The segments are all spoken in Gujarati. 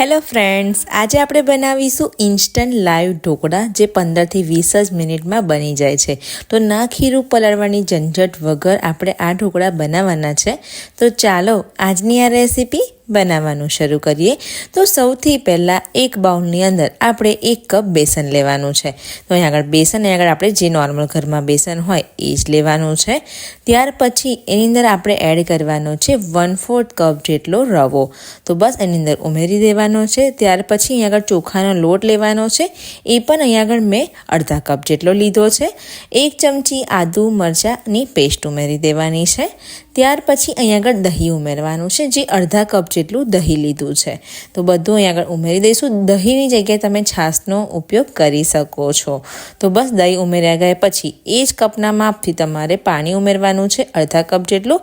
હેલો ફ્રેન્ડ્સ આજે આપણે બનાવીશું ઇન્સ્ટન્ટ લાઈવ ઢોકળા જે પંદરથી વીસ જ મિનિટમાં બની જાય છે. તો ના ખીરું પલાળવાની ઝંઝટ વગર આપણે આ ઢોકળા બનાવવાના છે. તો ચાલો આજની આ રેસીપી બનાવવાનું શરૂ કરીએ. તો સૌથી પહેલાં એક બાઉલની અંદર આપણે એક કપ બેસન લેવાનું છે. તો અહીં આગળ બેસન, અહીં આગળ આપણે જે નોર્મલ ઘરમાં બેસન હોય એ જ લેવાનું છે. ત્યાર પછી એની અંદર આપણે એડ કરવાનો છે વન ફોર્થ કપ જેટલો રવો. તો બસ એની અંદર ઉમેરી દેવાનો છે. ત્યાર પછી અહીં આગળ ચોખાનો લોટ લેવાનો છે. એ પણ અહીં આગળ મેં અડધા કપ જેટલો લીધો છે. એક ચમચી આદુ મરચાંની પેસ્ટ ઉમેરી દેવાની છે. ત્યાર પછી અહીં આગળ દહીં ઉમેરવાનું છે, જે અડધા કપ જેટલું દહીં લીધું છે. તો બધું અહીં આગળ ઉમેરી દઈશું. દહીંની જગ્યાએ તમે છાશનો ઉપયોગ કરી શકો છો. તો બસ દહીં ઉમેર્યા ગયા. પછી એ જ કપના માપથી તમારે પાણી ઉમેરવાનું છે, અડધા કપ જેટલું.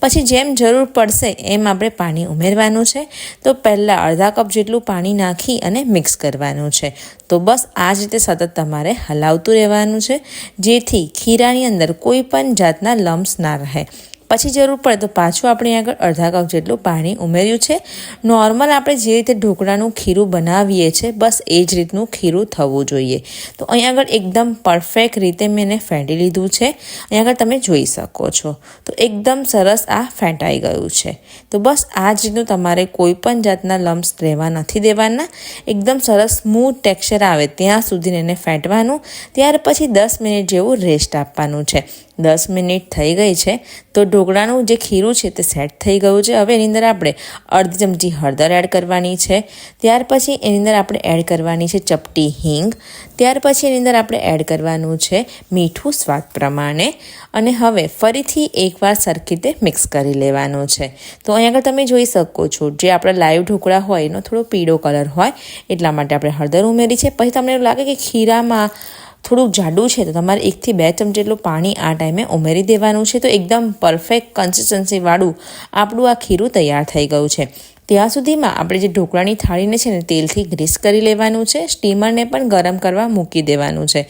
પછી જેમ જરૂર પડશે એમ આપણે પાણી ઉમેરવાનું છે. તો પહેલાં અડધા કપ જેટલું પાણી નાખી અને મિક્સ કરવાનું છે. તો બસ આ જ રીતે સતત તમારે હલાવતું રહેવાનું છે, જેથી ખીરાની અંદર કોઈ પણ જાતના લમ્સ ના રહે. પછી જરૂર પડે તો પાછું આપણે આગળ અડધા કપ જેટલું પાણી ઉમેર્યું છે. નોર્મલ આપણે જે રીતે ઢોકળાનું ખીરું બનાવીએ છીએ બસ એ જ રીતનું ખીરું થવું જોઈએ. તો અહીં આગળ એકદમ પરફેક્ટ રીતે મેં એને ફેંટી લીધું છે. અહીં આગળ તમે જોઈ શકો છો. તો એકદમ સરસ આ ફેંટાઈ ગયું છે. તો બસ આ જ રીતનું તમારે કોઈ પણ જાતના લમ્સ રહેવા નથી દેવાના. એકદમ સરસ સ્મૂથ ટેક્સચર આવે ત્યાં સુધી એને ફેંટવાનું. ત્યાર પછી દસ મિનિટ જેવું રેસ્ટ આપવાનું છે. દસ મિનિટ થઈ ગઈ છે, તો ઢોકળાનું જે ખીરું છે તે સેટ થઈ ગયું છે. હવે એની અંદર આપણે અડધી ચમચી હળદર એડ કરવાની છે. ત્યાર પછી એની અંદર આપણે એડ કરવાની છે ચપટી હિંગ. ત્યાર પછી એની અંદર આપણે એડ કરવાનું છે મીઠું સ્વાદ પ્રમાણે. અને હવે ફરીથી એકવાર સરખી રીતે મિક્સ કરી લેવાનું છે. તો અહીં આગળ તમે જોઈ શકો છો, જે આપણા લાઈવ ઢોકળા હોય એનો થોડો પીળો કલર હોય, એટલા માટે આપણે હળદર ઉમેરી છે. પછી તમને એવું લાગે કે ખીરામાં થોડુંક જાડું છે તો તમારે એકથી બે ચમચી જેટલું પાણી આ ટાઈમે ઉમેરી દેવાનું છે. તો એકદમ પરફેક્ટ કન્સિસ્ટન્સીવાળું આપણું આ ખીરું તૈયાર થઈ ગયું છે. ત્યાં સુધીમાં આપણે જે ઢોકળાની થાળીને છે ને તેલથી ગ્રીસ કરી લેવાનું છે, સ્ટીમરને પણ ગરમ કરવા મૂકી દેવાનું છે.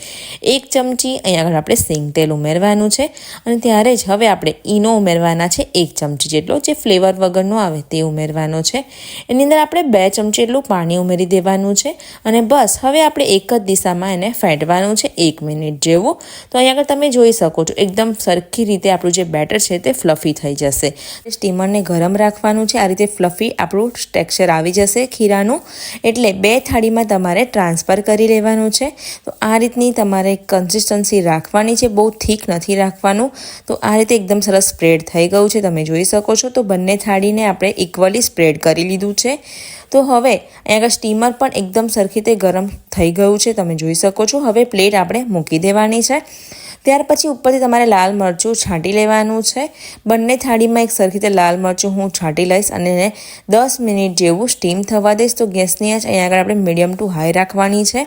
એક ચમચી અહીં આગળ આપણે સિંગ તેલ ઉમેરવાનું છે અને ત્યારે જ હવે આપણે ઈનો ઉમેરવાના છે એક ચમચી જેટલો, જે ફ્લેવર વગરનો આવે તે ઉમેરવાનો છે. એની અંદર આપણે બે ચમચી એટલું પાણી ઉમેરી દેવાનું છે અને બસ હવે આપણે એક જ દિશામાં એને ફેંટવાનું છે એક મિનિટ જેવું. તો અહીં આગળ તમે જોઈ શકો છો, એકદમ સરખી રીતે આપણું જે બેટર છે તે ફ્લફી થઈ જશે. સ્ટીમરને ગરમ રાખવાનું છે, આ રીતે ફ્લફી આપણું ટેક્સચર આવી જશે ખીરાનું. એટલે બે થાળીમાં તમારે ટ્રાન્સફર કરી લેવાનું છે. તો આ રીતની તમારે કન્સિસ્ટન્સી રાખવાની છે. બહુ થીક નથી રાખવાનું. તો આ રીતે એકદમ સરસ સ્પ્રેડ થઈ ગયું છે. તમે જોઈ શકો છો. તો બંને થાળીને આપણે ઇક્વલી સ્પ્રેડ કરી લીધું છે. તો હવે અહીંયા આગળ સ્ટીમર પણ એકદમ સરખી રીતે ગરમ થઈ ગયું છે. તમે જોઈ શકો છો. હવે પ્લેટ આપણે મૂકી દેવાની છે. ત્યાર પછી ઉપરથી તમારે લાલ મરચું છાંટી લેવાનું છે. બંને થાળીમાં એક સરખી રીતે લાલ મરચું હું છાંટી લઈશ અને એને દસ મિનિટ જેવું સ્ટીમ થવા દઈશ. તો ગેસની આંચ અહીંયા આગળ આપણે મીડિયમ ટુ હાઈ રાખવાની છે.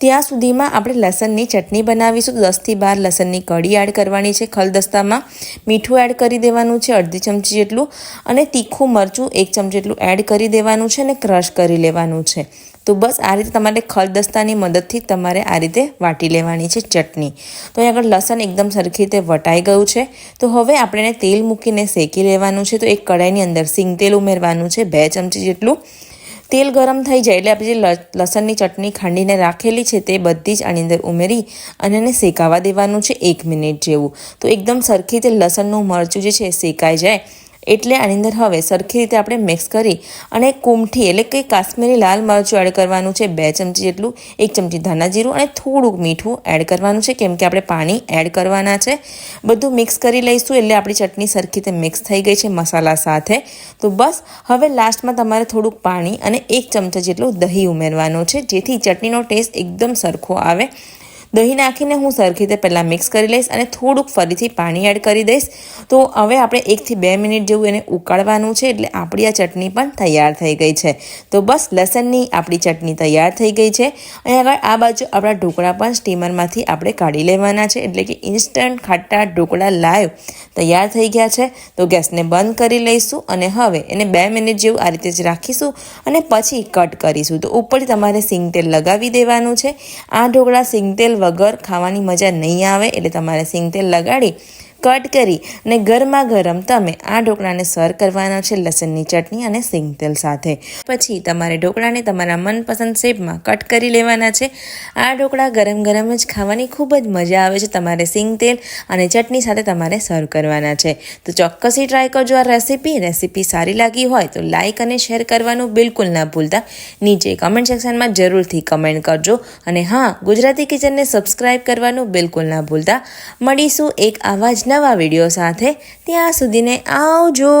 ત્યાં સુધીમાં આપણે લસણની ચટણી બનાવીશું. દસથી બાર લસણની કઢી એડ કરવાની છે. ખલદસ્તામાં મીઠું એડ કરી દેવાનું છે, અડધી ચમચી જેટલું. અને તીખું મરચું એક ચમચી જેટલું એડ કરી દેવાનું છે અને ક્રશ કરી લેવાનું છે. તો બસ આ રીતે તમારે ખલદસ્તાની મદદથી તમારે આ રીતે વાટી લેવાની છે ચટણી. તો અહીં આગળ લસણ એકદમ સરખી રીતે વટાઈ ગયું છે. તો હવે આપણે તેલ મૂકીને શેકી લેવાનું છે. તો એક કઢાઈની અંદર સિંગ તેલ ઉમેરવાનું છે, બે ચમચી જેટલું. તેલ ગરમ થઈ જાય એટલે આપણે જે લસણની ચટણી ખાંડીને રાખેલી છે તે બધી જ આની અંદર ઉમેરી અને એને શેકાવા દેવાનું છે એક મિનિટ જેવું. તો એકદમ સરખી રીતે લસણનું મરચું જે છે શેકાઈ જાય. એટલે આની અંદર હવે સરખી રીતે આપણે મિક્સ કરી અને કુમઠી એટલે કે કાશ્મીરી લાલ મરચું એડ કરવાનું છે. બે ચમચી જેટલું, એક ચમચી ધાના જીરું અને થોડુંક મીઠું એડ કરવાનું છે. કેમ કે આપણે પાણી એડ કરવાના છે. બધું મિક્સ કરી લઈશું એટલે આપણી ચટણી સરખી રીતે મિક્સ થઈ ગઈ છે મસાલા સાથે. તો બસ, હવે લાસ્ટમાં તમારે થોડુંક પાણી અને એક ચમચા જેટલું દહીં ઉમેરવાનું છે. જેથી ચટણીનો ટેસ્ટ એકદમ સરખો આવે. દહીં નાખીને હું સરખી રીતે પહેલાં મિક્સ કરી લઈશ અને થોડુંક ફરીથી પાણી એડ કરી દઈશ. તો હવે આપણે એકથી બે મિનિટ જેવું એને ઉકાળવાનું છે એટલે આપણી આ ચટણી પણ તૈયાર થઈ ગઈ છે. તો બસ લસણની આપણી ચટણી તૈયાર થઈ ગઈ છે. અહીં આગળ આ બાજુ આપણા ઢોકળા પણ સ્ટીમરમાંથી આપણે કાઢી લેવાના છે. એટલે કે ઇન્સ્ટન્ટ ખાટા ઢોકળા લાઈવ તૈયાર થઈ ગયા છે. તો ગેસને બંધ કરી લઈશું અને હવે એને બે મિનિટ જેવું આ રીતે જ રાખીશું અને પછી કટ કરીશું. તો ઉપરથી તમારે સિંગ તેલ લગાવી દેવાનું છે. આ ઢોકળા સિંગ તેલ વગર ખાવાની મજા નહીં આવે એટલે તમારે સિંગ તેલ લગાડી કટ કરી અને ગરમા ગરમ તમે આ ઢોકળાને સર્વ કરવાના છે લસણની ચટણી અને સિંગ તેલ સાથે. પછી તમારે ઢોકળાને તમારા મનપસંદ શેપમાં કટ કરી લેવાના છે. આ ઢોકળા ગરમ ગરમ જ ખાવાની ખૂબ જ મજા આવે છે તમારે સિંગ તેલ અને ચટણી સાથે તમારે સર્વ કરવાના છે. તો ચોક્કસથી ટ્રાય કરજો આ રેસીપી રેસીપી સારી લાગી હોય તો લાઇક અને શેર કરવાનું બિલકુલ ના ભૂલતા. નીચે કમેન્ટ સેક્શનમાં જરૂરથી કમેન્ટ કરજો. અને હા, ગુજરાતી કિચનને સબસ્ક્રાઈબ કરવાનું બિલકુલ ના ભૂલતા. મળીશું એક આવા નવા વીડિયો સાથે ત્યાં સુધીને આવજો.